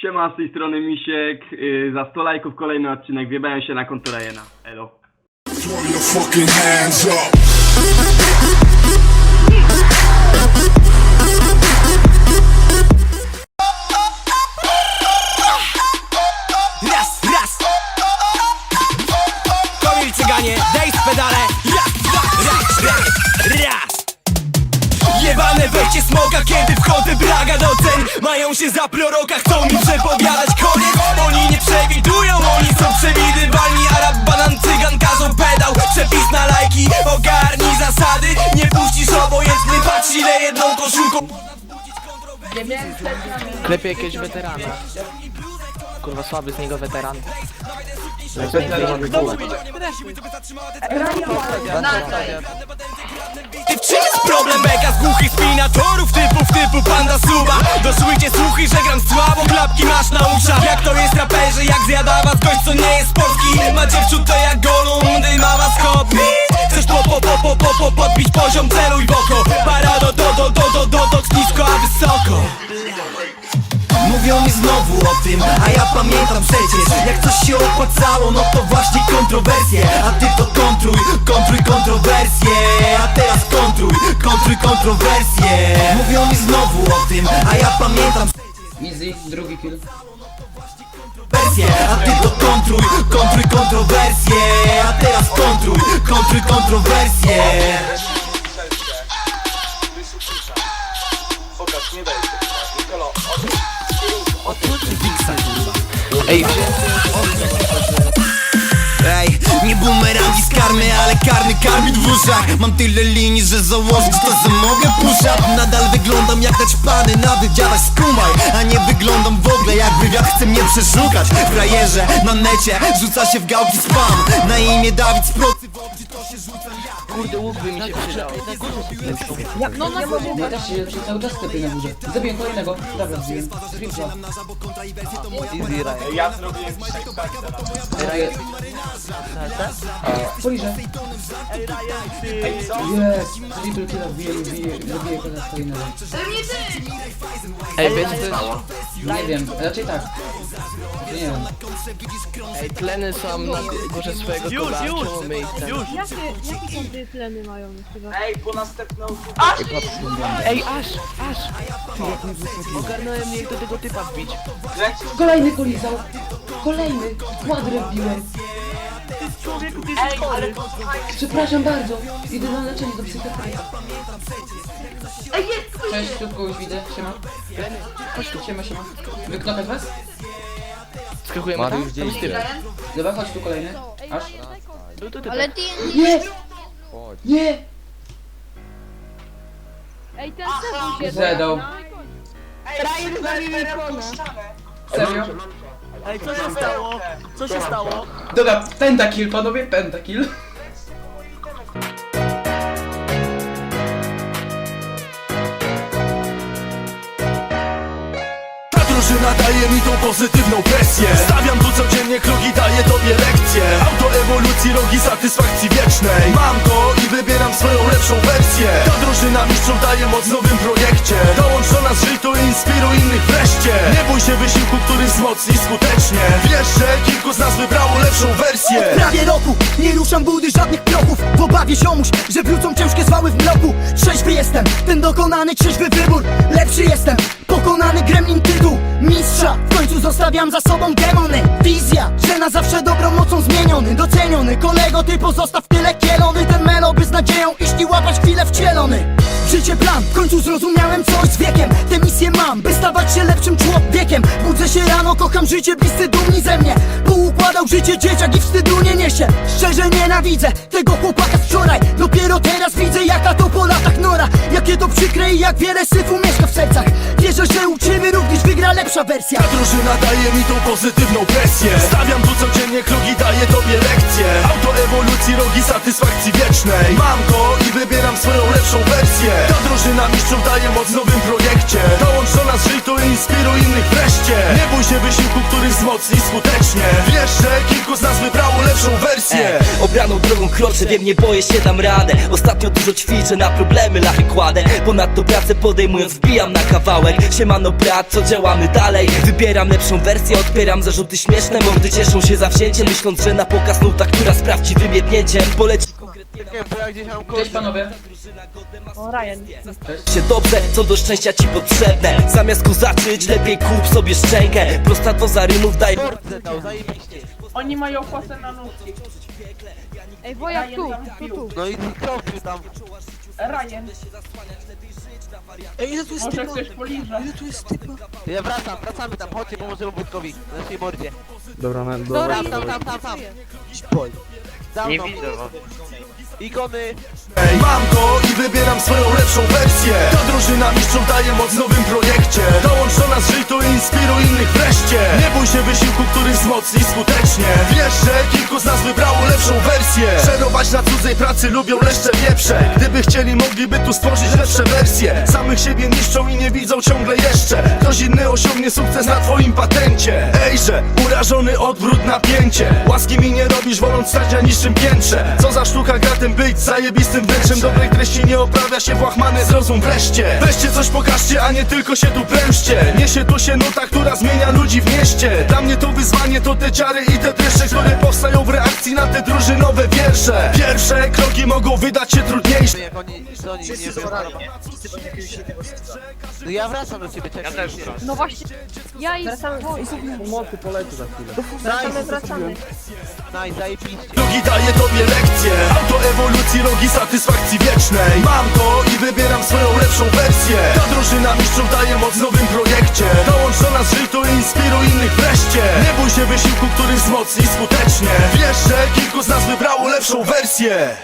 Siema, z tej strony Misiek. Yy, za 100 lajków kolejny odcinek. Wjebałem się na konto Rajena. Elo. Throw your fucking hands up. Jebane wejście smoka, kiedy wchodzę braga do cen Mają się za proroka, chcą mi przepowiadać koniec. Oni nie przewidują, oni są przewidywalni. Arab, banan, cygan, każą pedał. Przepis na lajki, ogarnij zasady. Nie puścisz obojętny, patrz ile jedną koszulką Klepie jakiegoś weterana. Kurwa słaby z niego weteran. Czy jest problem? Beka z głuchych spinatorów Typów typu panda suba. Doszłycie słuchy, że gram słabo Klapki masz na uszach. Jak to jest raperzy, jak zjada was gość co nie jest polski? Macie wczutę jak golundy, ma was hobby Chcesz po po po po po po podbić poziom, celuj w oko. Para do do do do do do do nisko, a wysoko. Mówią mi znowu o tym, a ja pamiętam przecież Jak coś się opłacało, no to właśnie kontrowersje. A ty to kontruj, kontruj kontrowersje. A teraz kontruj, kontruj kontrowersje. Mówią mi znowu o tym, a ja pamiętam. Easy, drugi kill. A ty to kontruj, kontruj kontrowersje. A teraz kontruj, kontruj kontrowersje. Ej, Ej, nie bumerangi z karmy, ale karny karmi w uszach Mam tyle linii, że założyć to, że mogę push-up Nadal wyglądam jak naćpany na wywiadach skumaj. A nie wyglądam w ogóle jak wywiad chce mnie przeszukać. Frajerze na necie rzuca się w gałki spam. Na imię Dawid z procy w oczy to się rzucam ja kurde łuk by mi się przydał. Nie da się, że cały czas sklepie na górze. Zabiję kolejnego. Dobra, zabiję. Screenshot. Easy Ryan. Ja zrobiłem Rajet. Poliżę. Jest. Triple killa wbije, wbije, wbije kogoś kolejnego. Ej, wiesz też? Nie wiem, raczej tak. Nie wiem. Ej, tleny są na górze swojego kola. Czemu my ich ten... Jakie, jakie są te tleny mają chyba? Ej, aż, aż! Ogarnąłem mnie do tego typa wbić. Kolejny polizał. Kolejny. Kwadrę wbiłem. Przepraszam bardzo. Idę na leczenie do psychiatryka. Cześć, tu kogoś widzę. Siema. Chodź tu. Siema, siema. Wyknokać was? Skakujemy tam? Tam jest typ. Dobra, chodź tu kolejny. Aż. Tu, tu, tu, Ale tu. ty... Nie! Nie! Ej, ten sezon się Zedał. Serio? Ej, co się stało? Co się stało? Dobra, pentakill, panowie, pentakill. Drużyna daje mi tą pozytywną presję. Stawiam tu codziennie kroki, daję tobie lekcje. Auto ewolucji, rogi satysfakcji wiecznej. Mam go i wybieram swoją lepszą wersję. Ta drużyna mistrzów daje moc w nowym projekcie. Dołącz do nas, żyj tu i inspiruj innych wreszcie. Nie bój się wysiłku, który wzmocni skutecznie. Wiesz, że kilku z nas wybrało lepszą wersję. Prawie roku Nie ruszam budy żadnych kroków W obawie ziomuś, że wrócą ciężkie zwały w mroku Trzeźwy jestem, ten dokonany trzeźwy wybór Lepszy jestem, Zostawiam za sobą demony. Wizja, że na zawsze dobrą mocą zmieniony Doceniony, kolego ty pozostaw tyle kielony Ten nadzieją iść i łapać chwilę wcielony. Życie plan, w końcu zrozumiałem coś z wiekiem. Tę misję mam, by stawać się lepszym człowiekiem. Budzę się rano, kocham życie, bliscy dumni ze mnie. Poukładał życie dzieciak i wstydu nie niesie. Szczerze nienawidzę tego chłopaka z wczoraj. Dopiero teraz widzę jaka to po latach nora. Jakie to przykre i jak wiele syfu mieszka w sercach. Wierzę, że uczymy również wygra lepsza wersja. Ta drużyna daje mi tą pozytywną presję. Stawiam tu codziennie kroki, daję tobie lekcje. Auto ewolucji, rogi satysfakcji wiecznej. Mam go i wybieram swoją lepszą wersję. Ta drużyna mistrzów daje moc nowym innych wreszcie. Nie bój się wysiłku, który wzmocni skutecznie. Wiesz, że kilku z nas wybrało lepszą wersję. Obraną drogą kroczę, wiem nie boję się, dam radę. Ostatnio dużo ćwiczę, na problemy lachy kładę. Ponadto pracę podejmując wbijam na kawałek. Siemano brat, co działamy dalej? Wybieram lepszą wersję, odpieram zarzuty śmieszne. Mordy cieszą się zawzięciem, myśląc, że na pokaz nuta, która z prawdziwym Poleci Cześć panowie. O, Ryan. się dobrze, co do szczęścia ci potrzebne Zamiast kozaczyć, lepiej kup sobie szczękę Prosta doza rymów daje Oni mają kosę na nóżki. Ej, wojak tu, tu, tu. No i kropił tam. Ryan, Ej, ile tu jest może typa? chcesz poliżać? Ile tu jest typa? Ja wracam, wracamy tam, chodźcie, pomożemy Wódkowi. Na naszej mordzie. Dobra, na, Dobra, Tam, tam, tam, tam, tam. Boj. Nie widzę was. Ikony. Ej, mam to i wybieram swoją lepszą wersję. Ta drużyna mistrzom daje moc w nowym projekcie. Dołącz do nas, żyj tu i inspiruj innych wreszcie. Nie bój się wysiłku, który wzmocni skutecznie. Wiesz, że kilku z nas wybrało lepszą wersję. Szerować na cudzej pracy lubią leszcze wieprze. Gdyby chcieli, mogliby tu stworzyć lepsze wersje. Samych siebie niszczą i nie widzą ciągle jeszcze. Ktoś inny osiągnie sukces na twoim patencie. Ejże, urażony odwrót napięcie. Łaski mi nie robisz, woląc stać na niższym piętrze. Co za sztuka gratem być zajebistym wnętrzem Dobrej treści nie oprawia się w łachmany zrozum wreszcie. Weźcie coś pokażcie, a nie tylko się tu prężcie. Niesie tu się nuta, która zmienia ludzi w mieście. Dla mnie to wyzwanie to te ciary i te dreszcze Które powstają w reakcji na te drużynowe wiersze. Pierwsze kroki mogą wydać się trudniejsze. Jak oni, co oni nie wiem. No ja wracam do ciebie, czekaj. Ja też No właśnie. Ja i wracamy. Wracamy, wracamy. Nice, zajebiście. Drogi daje tobie lekcje. Auto ewolucji, rogi satysfakcji wiecznej. Mam to i wybieram swoją lepszą wersję. Ta drużyna mistrzów daje moc w nowym projekcie. Dołącz do nas, żyj tu i inspiruj innych wreszcie. Nie bój się wysiłku, który wzmocni skutecznie. Wiesz, że lepszą wersję